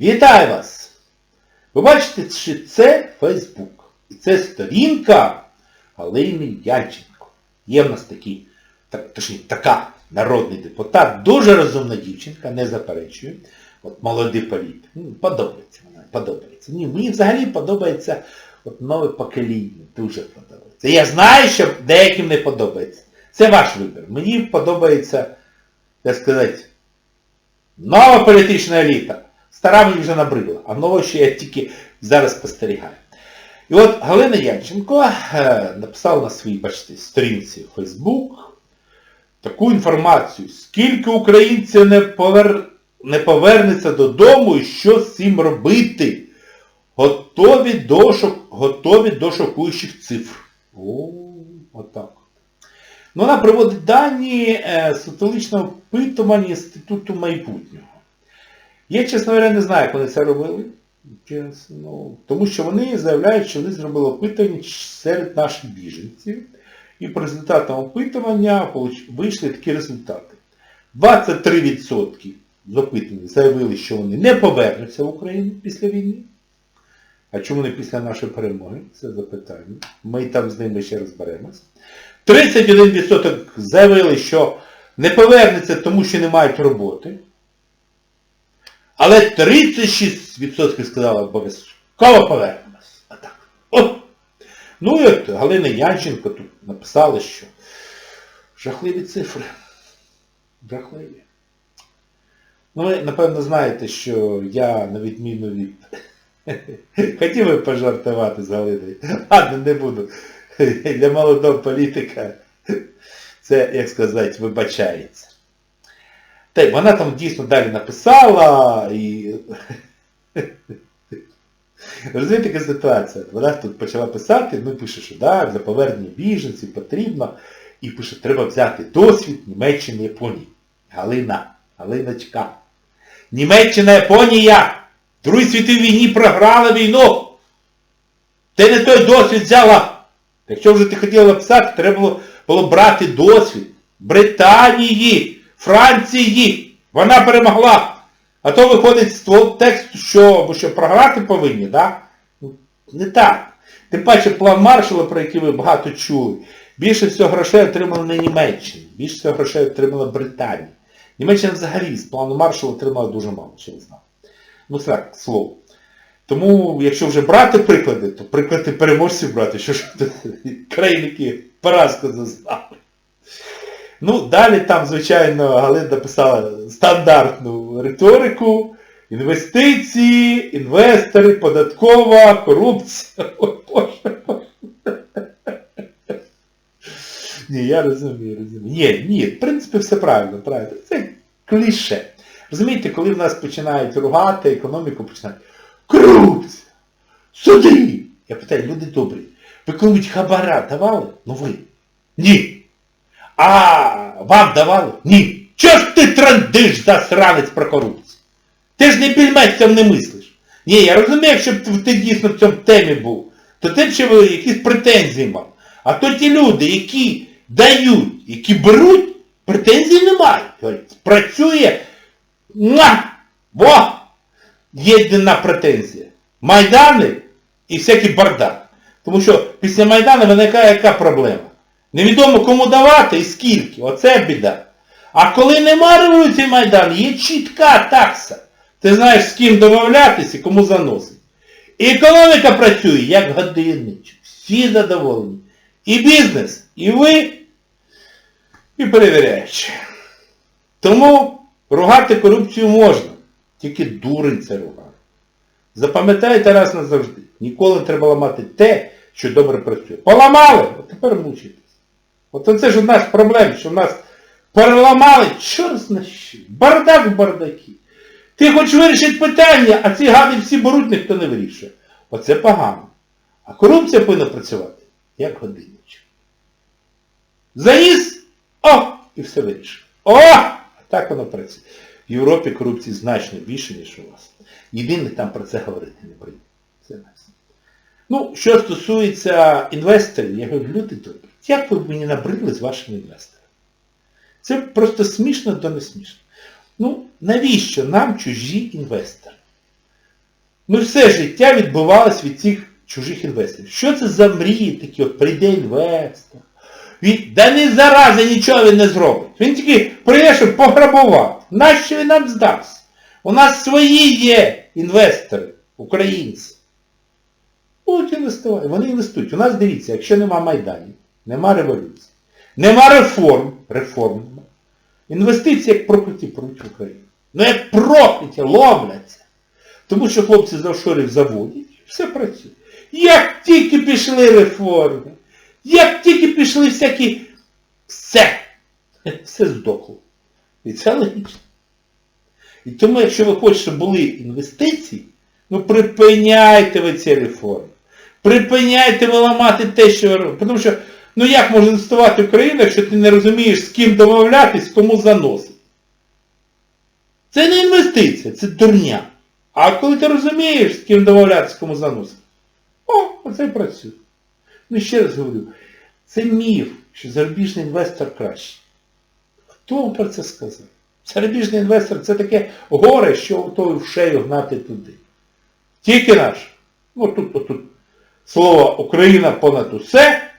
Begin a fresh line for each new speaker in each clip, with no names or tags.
Вітаю вас! Ви бачите, що це Фейсбук. І це сторінка Галини Янченко. Є в нас такий, так, точніше, така народний депутат, дуже розумна дівчинка, не заперечую. От молодий політ. Ну, подобається вона, подобається. Ні, мені взагалі подобається от нове покоління. Дуже подобається. Я знаю, що деяким не подобається. Це ваш вибір. Мені подобається, так сказати, нова політична еліта. Стара мені вже набридла, а нова ще я тільки зараз спостерігаю. І от Галина Янченко е, написала на своїй, бачите, сторінці Facebook таку інформацію, скільки українців не, повер... не повернеться додому і що з цим робити. Готові до, шок... Готові до шокуючих цифр. О, отак. Ну, вона приводить дані е, соціологічного опитування Інституту майбутнього. Я, чесно говоря, не знаю, як вони це робили. Чесно. Ну, Тому що вони заявляють, що вони зробили опитування серед наших біженців. І по результатам опитування вийшли такі результати. 23% з опитаних заявили, що вони не повернуться в Україну після війни. А чому не після нашої перемоги? Це запитання. Ми там з ними ще розберемось. 31% заявили, що не повернуться, тому що не мають роботи. Але 36% сказали обов'язково повернемось. А так. О! Ну і от Галина Янченко тут написала, що жахливі цифри. Жахливі. Ну ви, напевно, знаєте, що я, на відміну від... Хотів би пожартувати з Галиною. Ладно, не буду. Для молодого політика це, як сказати, вибачається. Так, вона там дійсно далі написала і... Розумієте, яка ситуація? Вона тут почала писати, ну пише, що да, для повернення біженців потрібно. І пише, треба взяти досвід Німеччини Японії. Галина, Галиночка. Німеччина Японія! В Другій світовій війні програла війну! Ти не той досвід взяла! Якщо вже ти хотіла писати, треба було брати досвід Британії, Франції. Вона перемогла. А то виходить з твого тексту, що, що програти повинні, да? Ну, Не так. Тим паче план Маршала, про який ви багато чули, більше всього грошей отримала не Німеччина, більше всього грошей отримала Британія. Німеччина взагалі з плану Маршала отримала дуже мало, що ви знали. Ну так, слово. Тому, якщо вже брати приклади, то приклади переможців брати, що ж країни, які поразку зазнали. Ну, далі там, звичайно, Галина написала стандартну риторику, інвестиції, інвестори, податкова, корупція. Ні, я розумію, розумію. Ні, ні, в принципі, все правильно, правильно. Це кліше. Розумієте, коли в нас починають ругати, економіку починають. Корупція! Суди! Я питаю, люди добрі, ви коли-небудь хабара давали? Ну ви. Ні. А вам давали? Ні. Чого ж ти трандиш, засранець про корупцію? Ти ж не пільмецем не мислиш. Ні, я розумію, якщо б ти дійсно в цьому темі був, то ти б ще якісь претензії мав. А то ті люди, які дають, які беруть, претензій немає. Працює. Муа! Во! Єдина претензія. Майдани і всякий бардак. Тому що після Майдану виникає яка проблема? Невідомо кому давати і скільки. Оце біда. А коли нема революції Майдану, є чітка такса. Ти знаєш з ким домовлятися і кому заносить. І економіка працює як годинничок. Всі задоволені. І бізнес, і ви, і перевіряючи. Тому ругати корупцію можна. Тільки дурень це ругає. Запам'ятайте раз назавжди. Ніколи не треба ламати те, що добре працює. Поламали, а тепер мучитесь. От це ж одна з проблем, що нас переламали, чорт зна що, бардак в бардакі. Ти хочеш вирішити питання, а ці гади всі беруть, ніхто не вирішує. Оце погано. А корупція повинна працювати, як годинничок. Заніс, о, і все вирішив. О! А так воно працює. В Європі корупції значно більше, ніж у вас. Єдине там про це говорити не прийде. Це нас. Ну, що стосується інвесторів, я говорю, люди добрі, як ви мені набридли з вашими інвесторами? Це просто смішно до не смішно. Ну, навіщо нам чужі інвестори? Ми все життя відбивались від цих чужих інвесторів. Що це за мрії такі? От прийде інвестор. Він, да не зарази нічого він не зробить. Він тільки щоб пограбувати. Нащо він нам здався? У нас свої є інвестори, українці. Будуть інвестувати. Вони інвестують. У нас, дивіться, якщо нема Майданів, нема революції, нема реформ, реформ. Інвестиції як прокляті пруть Україну. Ну як прокляті, ловляться. Тому що хлопці з офшорів заводять, все працює. Як тільки пішли реформи, як тільки пішли всякі... Все. Все здохло. І це логічно. І тому, якщо ви хочете, щоб були інвестиції, ну припиняйте ви ці реформи. Припиняйте ви ламати те, що ви робите. Тому що, ну як може інвестувати в країну, якщо ти не розумієш, з ким домовлятись, кому заносить. Це не інвестиція, це дурня. А коли ти розумієш, з ким домовлятися, кому заносить, о, оце і працює. Ну ще раз говорю, це міф, що зарубіжний інвестор кращий. Хто вам про це сказав? Зарубіжний інвестор це таке горе, що готовий в шею гнати туди. Тільки наш. Ну тут, отут слово Україна понад усе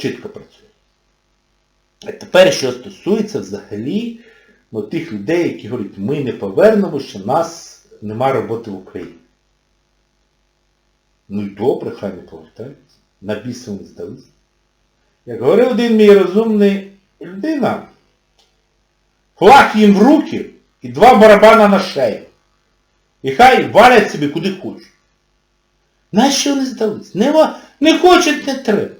чітко працює. А тепер, що стосується взагалі ну, тих людей, які говорять, ми не повернемо, що в нас нема роботи в Україні. Ну і добре, хай не повертаються. На біси не здались. Як говорив один мій розумний людина, флаг їм в руки і два барабана на шею. І хай валять собі куди хочуть. Нащо вони здались? Не, не хочуть, не треба.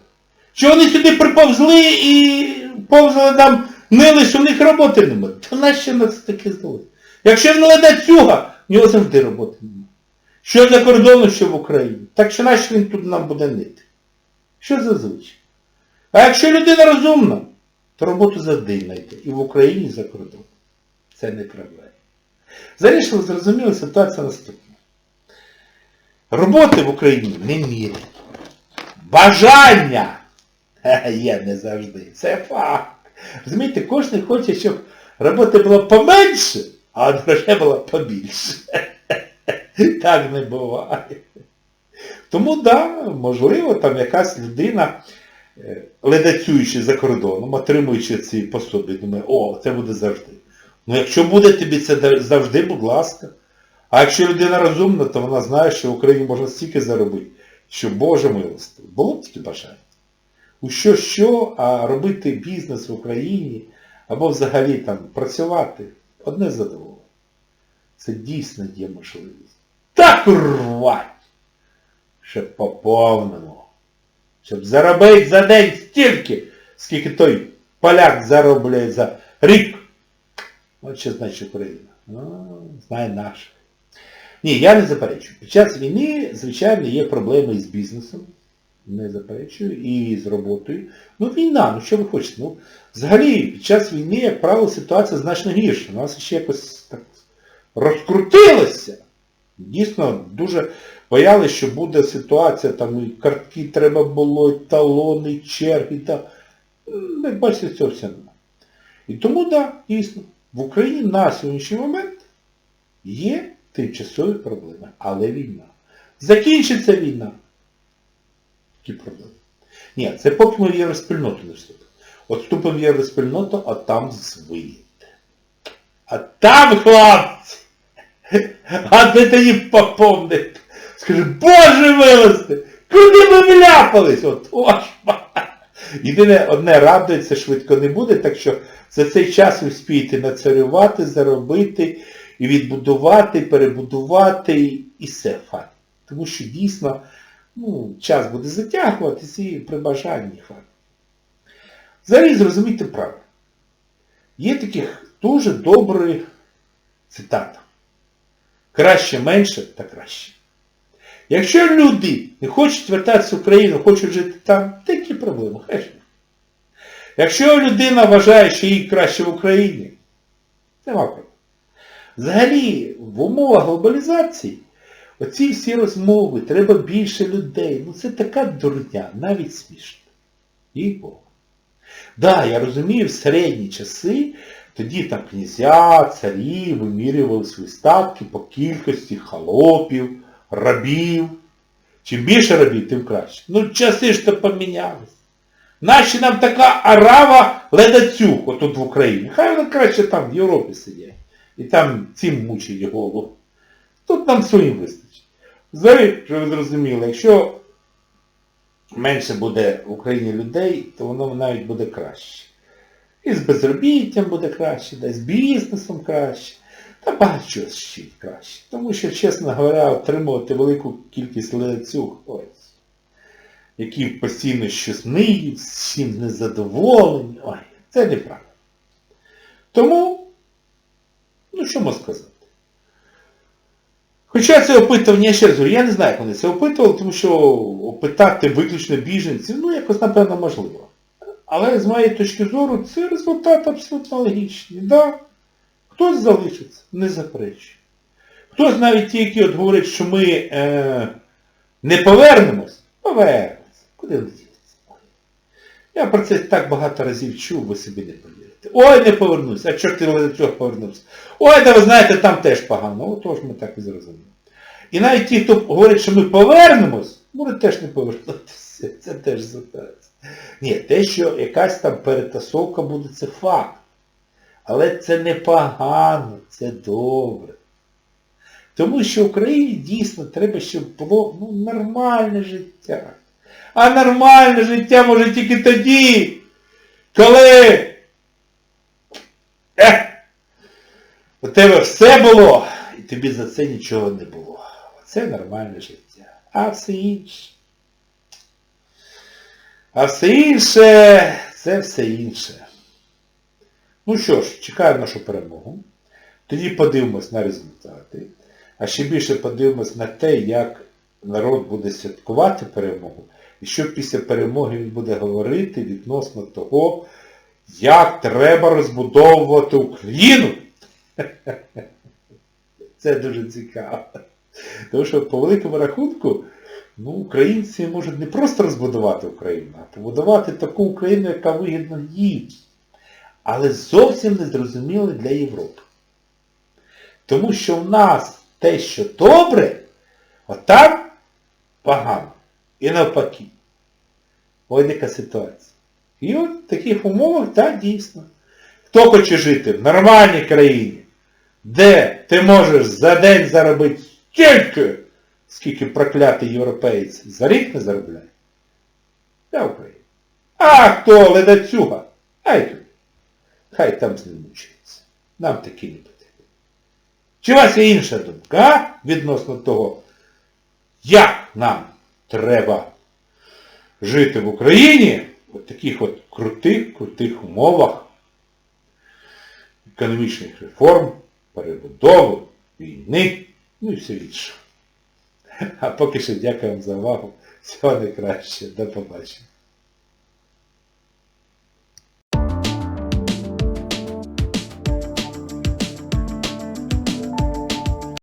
Що вони сюди приповзли і повзали там, нили, що в них роботи немає. Та нащо нас таке здалося? Якщо не цюга, в нього завжди роботи немає. Що за кордоном, що в Україні. Так що нащо він тут нам буде нити? Що за звичай? А якщо людина розумна, то роботу завжди знайде. І в Україні, і за кордоном. Це не проблема. Ви зрозуміли, ситуація наступна. Роботи в Україні не мірять. Бажання є не завжди. Це факт. Розумієте, кожен хоче, щоб роботи було поменше, а грошей було побільше. Так не буває. Тому да, можливо, там якась людина, е, ледацюючи за кордоном, отримуючи ці пособи, думає, о, це буде завжди. Ну якщо буде тобі це завжди, будь ласка. А якщо людина розумна, то вона знає, що в Україні можна стільки заробити, що Боже милости. Було б тільки бажання. У що що, а робити бізнес в Україні або взагалі там працювати одне задоволення. Це дійсно є можливість. Так рвать! Щоб поповнено. Щоб заробити за день стільки, скільки той поляк заробляє за рік. От що значить Україна. Ну, знає наш. Ні, я не заперечую. Під час війни, звичайно, є проблеми із бізнесом. Не заперечую, і з роботою. Ну війна, ну що ви хочете? Ну, взагалі, під час війни, як правило, ситуація значно гірша. У нас ще якось так розкрутилося. Дійсно, дуже боялися, що буде ситуація, там і картки треба було, і талони, і черги, та... Як бачите, цього все немає. І тому, так, да, дійсно, в Україні на сьогоднішній момент є тимчасові проблеми, але війна. Закінчиться війна. Які проблеми? Ні, це в євроспільноту не вступимо. От вступимо в євроспільноту, а там звиєте. А там, хлопці! А ти тоді поповнити. Скажи, Боже милости! Куди ми вляпались? От, ось. Єдине, одне радується, швидко не буде, так що за цей час ви вспієте нацарювати, заробити, і відбудувати, перебудувати, і все факт. Тому що дійсно ну, час буде затягуватися і при бажанні факт. Взагалі зрозумійте правильно. Є таких дуже добрі цитата. Краще менше та краще. Якщо люди не хочуть вертатися в Україну, хочуть жити там, такі проблеми, хай живуть. Якщо людина вважає, що їй краще в Україні, нема проблем. Взагалі, в умовах глобалізації, оці всі розмови, треба більше людей. Ну це така дурня, навіть смішно. Їй Бог. Да, я розумію, в середні часи Тоді там князя, царі вимірювали свої статки по кількості холопів, рабів. Чим більше рабів, тим краще. Ну часи ж то помінялись. Наші нам така арава ледацюк отут в Україні. Хай вони краще там в Європі сидять. І там цим мучить голову. Тут нам своїм вистачить. Взагалі, що ви зрозуміли, якщо менше буде в Україні людей, то воно навіть буде краще. І з безробіттям буде краще, да, і з бізнесом краще. Та багато чого ще краще. Тому що, чесно говоря, отримувати велику кількість ось, які постійно щось ниють, всім незадоволені, ой, це неправильно. Тому, ну що можу сказати? Хоча це опитування, я ще раз говорю, я не знаю, як вони це опитували, тому що опитати виключно біженців, ну якось, напевно, можливо. Але з моєї точки зору, це результат абсолютно логічний. Да? Хтось залишиться, не заперечує. Хтось навіть ті, які от говорять, що ми е, не повернемось, повернемось. Куди? Ой. Я про це так багато разів чув, ви собі не повірите. Ой, не повернусь, а чого ти до цього повернувся? Ой, да ви знаєте, там теж погано. Отож ми так і зрозуміли. І навіть ті, хто говорить, що ми повернемось, можуть теж не повернутися. Це теж ситуація. Ні, те, що якась там перетасовка буде, це факт. Але це не погано, це добре. Тому що Україні дійсно треба, щоб було ну, нормальне життя. А нормальне життя може тільки тоді, коли у тебе все було, і тобі за це нічого не було. Це нормальне життя. А все інше. А все інше, це все інше. Ну що ж, чекаємо нашу перемогу. Тоді подивимось на результати. А ще більше подивимось на те, як народ буде святкувати перемогу. І що після перемоги він буде говорити відносно того, як треба розбудовувати Україну. Це дуже цікаво. Тому що по великому рахунку, ну, українці можуть не просто розбудувати Україну, а побудувати таку Україну, яка вигідна їм. Але зовсім не зрозуміло для Європи. Тому що в нас те, що добре, отам погано. І навпаки. Ось яка ситуація. І от в таких умовах, так, дійсно. Хто хоче жити в нормальній країні, де ти можеш за день заробити стільки, скільки проклятий європейець за рік не заробляє, для України. А хто ледацюга, ай тобі. Хай там з ним мучається. Нам такі не потрібні. Чи у вас є інша думка? Відносно того, як нам треба жити в Україні в таких от крутих, крутих умовах економічних реформ, перебудови, війни, ну і все інше. А поки що дякую вам за увагу. Всього найкраще. До побачення.